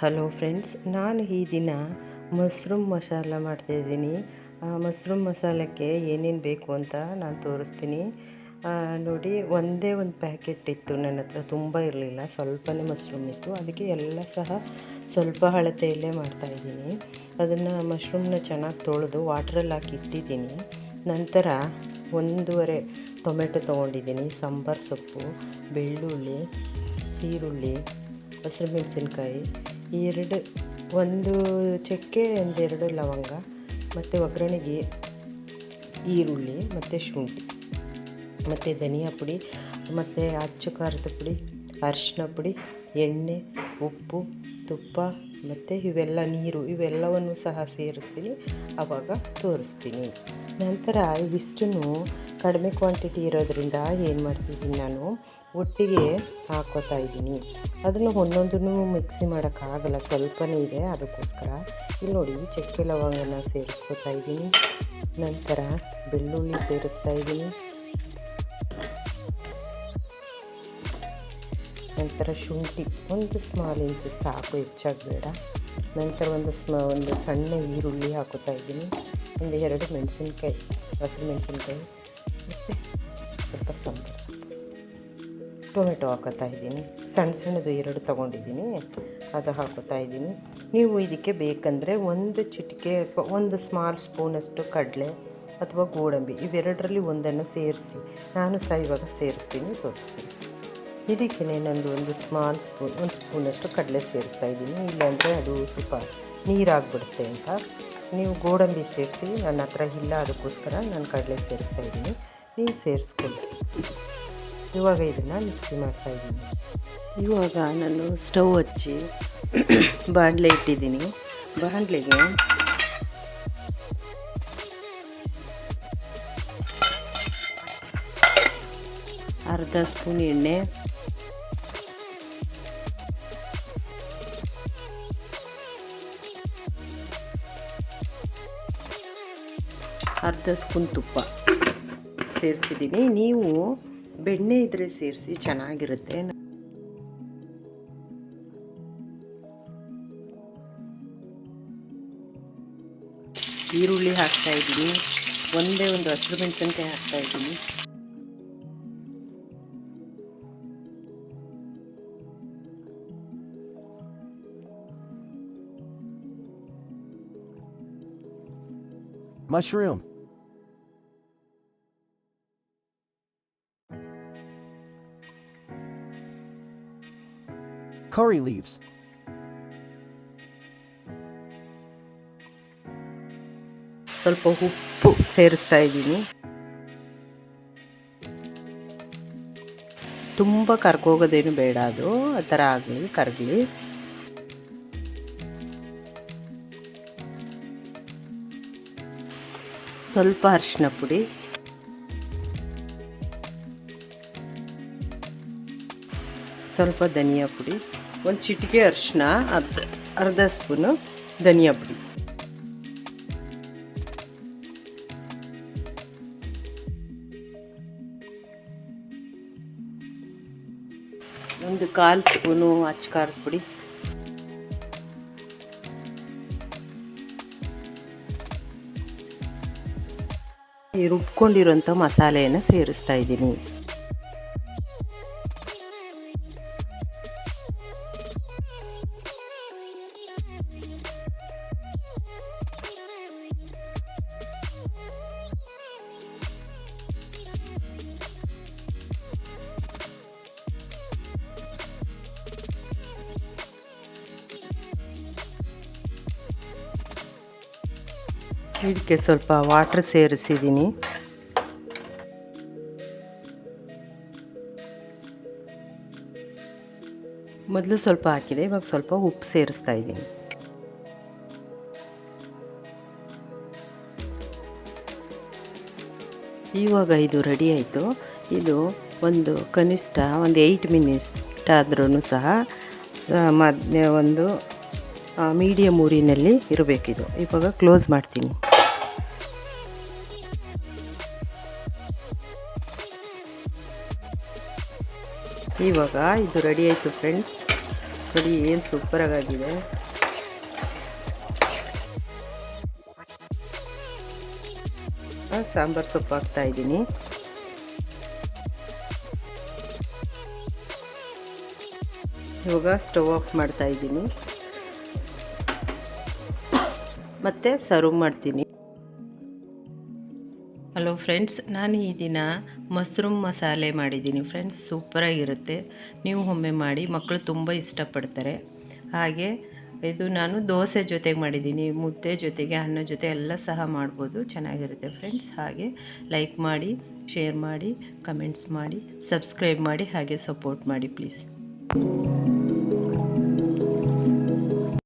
Hello friends ನಾನು ಈ ದಿನ ಮಶ್ರೂಮ್ ಮಸಾಲ ಮಾಡ್ತಾಯಿದ್ದೀನಿ ಮಶ್ರೂಮ್ ಮಸಾಲಕ್ಕೆ ಏನೇನು ಬೇಕು ಅಂತ ನಾನು ತೋರಿಸ್ತೀನಿ. ನೋಡಿ, ಒಂದೇ ಒಂದು ಪ್ಯಾಕೆಟ್ ಇತ್ತು ನನ್ನ ಹತ್ರ, ತುಂಬ ಇರಲಿಲ್ಲ, ಸ್ವಲ್ಪನೇ ಮಶ್ರೂಮ್ ಇತ್ತು. ಅದಕ್ಕೆ ಎಲ್ಲ ಸಹ ಸ್ವಲ್ಪ ಅಳತೆಯಲ್ಲೇ ಮಾಡ್ತಾಯಿದ್ದೀನಿ ಅದನ್ನು ಮಶ್ರೂಮ್ನ ಚೆನ್ನಾಗಿ ತೊಳೆದು ವಾಟ್ರಲ್ಲಿ ಹಾಕಿ ಇಟ್ಟಿದ್ದೀನಿ. ನಂತರ ಒಂದೂವರೆ ಟೊಮೆಟೊ ತೊಗೊಂಡಿದ್ದೀನಿ, ಸಾಂಬಾರು ಸೊಪ್ಪು, ಬೆಳ್ಳುಳ್ಳಿ, ಈರುಳ್ಳಿ ಹಸಿರು ಮೆಣಸಿನ್ಕಾಯಿ ಎರಡು, ಒಂದು ಚಕ್ಕೆ ಒಂದೆರಡು ಲವಂಗ, ಮತ್ತು ಒಗ್ಗರಣೆಗೆ ಈರುಳ್ಳಿ, ಮತ್ತು ಶುಂಠಿ, ಮತ್ತು ಧನಿಯಾ ಪುಡಿ, ಮತ್ತು ಅಚ್ಚು ಖಾರದ ಪುಡಿ ಅರಿಶಿನ ಪುಡಿ, ಎಣ್ಣೆ, ಉಪ್ಪು, ತುಪ್ಪ ಮತ್ತು ಇವೆಲ್ಲ ನೀರು ಇವೆಲ್ಲವನ್ನು ಸಹ ಸೇರಿಸ್ತೀನಿ. ಆವಾಗ ತೋರಿಸ್ತೀನಿ. ನಂತರ ಇವಿಷ್ಟನ್ನು ಕಡಿಮೆ ಕ್ವಾಂಟಿಟಿ ಇರೋದ್ರಿಂದ ಏನು ಮಾಡ್ತಿದ್ದೀನಿ ನಾನು? ಒಟ್ಟಿಗೆ ಹಾಕೋತಾ ಇದ್ದೀನಿ. ಅದನ್ನು ಒಂದೊಂದನ್ನು ಮಿಕ್ಸಿ ಮಾಡೋಕ್ಕಾಗಲ್ಲ. ಸ್ವಲ್ಪನೇ ಇದೆ. ಅದಕ್ಕೋಸ್ಕರ ಇಲ್ಲಿ ನೋಡಿ, ಚಕ್ಕೆ ಲವಂಗನ ಸೇರಿಸ್ಕೊತಾ ಇದ್ದೀನಿ. ನಂತರ ಬೆಳ್ಳುಳ್ಳಿ ಸೇರಿಸ್ತಾ ಇದ್ದೀನಿ. ನಂತರ ಶುಂಠಿ, ಒಂದು ಸ್ಮಾಲ್ ಇಂಚು ಸಾಕು ಹೆಚ್ಚಾಗಿ ಬೇಡ ನಂತರ ಒಂದು ಸ್ಮ, ಒಂದು ಸಣ್ಣ ಈರುಳ್ಳಿ ಹಾಕೋತಾ ಇದ್ದೀನಿ. ಒಂದು ಎರಡು ಮೆಣಸಿನ್ಕಾಯಿ, ಹಸಿರು ಮೆಣಸಿನ್ಕಾಯಿ, ಮತ್ತು ಸ್ವಲ್ಪ ಸಾಂಬಾರು. ಟೊಮೆಟೊ ಹಾಕೋತಾ ಇದ್ದೀನಿ. ಸಣ್ಣ ಸಣ್ಣದು ಎರಡು ತೊಗೊಂಡಿದ್ದೀನಿ. ಅದು ಹಾಕೋತಾ ಇದ್ದೀನಿ. ನೀವು ಇದಕ್ಕೆ ಬೇಕಂದರೆ ಒಂದು ಚಿಟಿಕೆ ಅಥವಾ ಒಂದು ಸ್ಮಾಲ್ ಸ್ಪೂನಷ್ಟು ಕಡಲೆ ಅಥವಾ ಗೋಡಂಬಿ ಇವೆರಡರಲ್ಲಿ ಒಂದನ್ನು ಸೇರಿಸಿ. ನಾನು ಸಹ ಇವಾಗ ಸೇರಿಸ್ತೀನಿ, ತೋರಿಸ್ತೀನಿ. ಇದಕ್ಕೆ ನಾನೊಂದು ಒಂದು ಸ್ಮಾಲ್ ಸ್ಪೂನ್ ಒಂದು ಸ್ಪೂನಷ್ಟು ಕಡಲೆ ಸೇರಿಸ್ತಾ ಇದ್ದೀನಿ. ಇಲ್ಲಾಂದರೆ ಅದು ಸ್ವಲ್ಪ ನೀರಾಗ್ಬಿಡುತ್ತೆ ಅಂತ. ನೀವು ಗೋಡಂಬಿ ಸೇರಿಸಿ, ನನ್ನ ಹತ್ರ ಇಲ್ಲ ಅದಕ್ಕೋಸ್ಕರ ನಾನು ಕಡಲೆ ಸೇರಿಸ್ತಾ ಇದ್ದೀನಿ. ನೀವು ಸೇರಿಸ್ಕೊಳ್ಳಿ. ಇವಾಗ ಇದನ್ನು ಮಿಕ್ಸಿ ಮಾಡ್ತಾ ಇದ್ದೀನಿ. ಇವಾಗ ನಾನು ಸ್ಟವ್ ಹಚ್ಚಿ ಬಾಣಲೆ ಇಟ್ಟಿದ್ದೀನಿ. ಬಾಣಲೆಗೆ ಅರ್ಧ ಸ್ಪೂನ್ ಎಣ್ಣೆ ಅರ್ಧ ಸ್ಪೂನ್ ತುಪ್ಪ ಸೇರಿಸಿದ್ದೀನಿ. ನೀವು ಬೆಣ್ಣೆ ಇದ್ದರೆ ಸೇರಿಸಿ ಚೆನ್ನಾಗಿರುತ್ತೆ. ಈರುಳ್ಳಿ ಹಾಕ್ತಾ ಇದ್ದೀನಿ. ಒಂದೇ ಒಂದು ಹಸಿರು ಮೆಣಸಿನ್ಕಾಯಿ ಹಾಕ್ತಾ ಇದ್ದೀನಿ. Mushroom. Curry leaves. ಸ್ವಲ್ಪ ಉಪ್ಪು ಸೇರಿಸ್ತಾ ಇದ್ದೀನಿ. ತುಂಬ ಕರ್ಕೋಗೋದೇನು ಬೇಡ ಅದು. ಆ ಥರ ಆಗಲಿ, ಕರಗಲಿ. ಸ್ವಲ್ಪ ಅರಿಶಿನ ಪುಡಿ. ಸ್ವಲ್ಪ ಧನಿಯಾ ಪುಡಿ. ಒಂದು ಚಿಟಿಕೆ ಅರಿಶಿನ, ಅರ್ಧ ಅರ್ಧ ಸ್ಪೂನು ಧನಿಯಾ ಪುಡಿ. ಒಂದು ಕಾಲು ಸ್ಪೂನು ಅಚ್ಚ ಖಾರದ ಪುಡಿ. ರುಬ್ಕೊಂಡಿರೋಂಥ ಮಸಾಲೆಯನ್ನು ಸೇರಿಸ್ತಾ ಇದ್ದೀನಿ. ಇದಕ್ಕೆ ಸ್ವಲ್ಪ ವಾಟ್ರ್ ಸೇರಿಸಿದ್ದೀನಿ ಮೊದಲು ಸ್ವಲ್ಪ ಹಾಕಿದೆ, ಇವಾಗ ಸ್ವಲ್ಪ ಉಪ್ಪು ಸೇರಿಸ್ತಾ ಇದ್ದೀನಿ ಇವಾಗ ಇದು ರೆಡಿ ಆಯಿತು. ಇದು ಒಂದು ಕನಿಷ್ಠ ಒಂದು ಏಯ್ಟ್ ಮಿನಿಟ್ಸ್ ಆದ್ರೂ ಸಹ ಮಧ್ಯ ಒಂದು ಮೀಡಿಯಮ್ ಊರಿನಲ್ಲಿ ಇರಬೇಕಿದು. ಇವಾಗ ಕ್ಲೋಸ್ ಮಾಡ್ತೀನಿ. ಇವಾಗ ಇದು ರೆಡಿ ಆಯಿತು ಫ್ರೆಂಡ್ಸ್ ನೋಡಿ ಏನು ಸೂಪರಾಗಿದೆ ಸಾಂಬಾರು ಸೊಪ್ಪು ಹಾಕ್ತಾ ಇದ್ದೀನಿ. ಇವಾಗ ಸ್ಟವ್ ಆಫ್ ಮಾಡ್ತಾ ಇದ್ದೀನಿ. ಮತ್ತು ಸರ್ವ್ ಮಾಡ್ತೀನಿ. ಹಲೋ ಫ್ರೆಂಡ್ಸ್ ನಾನು ಈ ದಿನ ಮಶ್ರೂಮ್ ಮಸಾಲೆ ಮಾಡಿದ್ದೀನಿ ಫ್ರೆಂಡ್ಸ್ ಸೂಪರಾಗಿರುತ್ತೆ ನೀವು ಒಮ್ಮೆ ಮಾಡಿ ಮಕ್ಕಳು ತುಂಬ ಇಷ್ಟಪಡ್ತಾರೆ. ಹಾಗೆ ಇದು ನಾನು ದೋಸೆ ಜೊತೆಗೆ ಮಾಡಿದ್ದೀನಿ, ಮುದ್ದೆ ಜೊತೆಗೆ, ಅನ್ನ ಜೊತೆ ಎಲ್ಲ ಸಹ ಮಾಡ್ಬೋದು. ಚೆನ್ನಾಗಿರುತ್ತೆ ಫ್ರೆಂಡ್ಸ್ ಹಾಗೆ ಲೈಕ್ ಮಾಡಿ ಶೇರ್ ಮಾಡಿ ಕಮೆಂಟ್ಸ್ ಮಾಡಿ ಸಬ್ಸ್ಕ್ರೈಬ್ ಮಾಡಿ, ಹಾಗೆ ಸಪೋರ್ಟ್ ಮಾಡಿ ಪ್ಲೀಸ್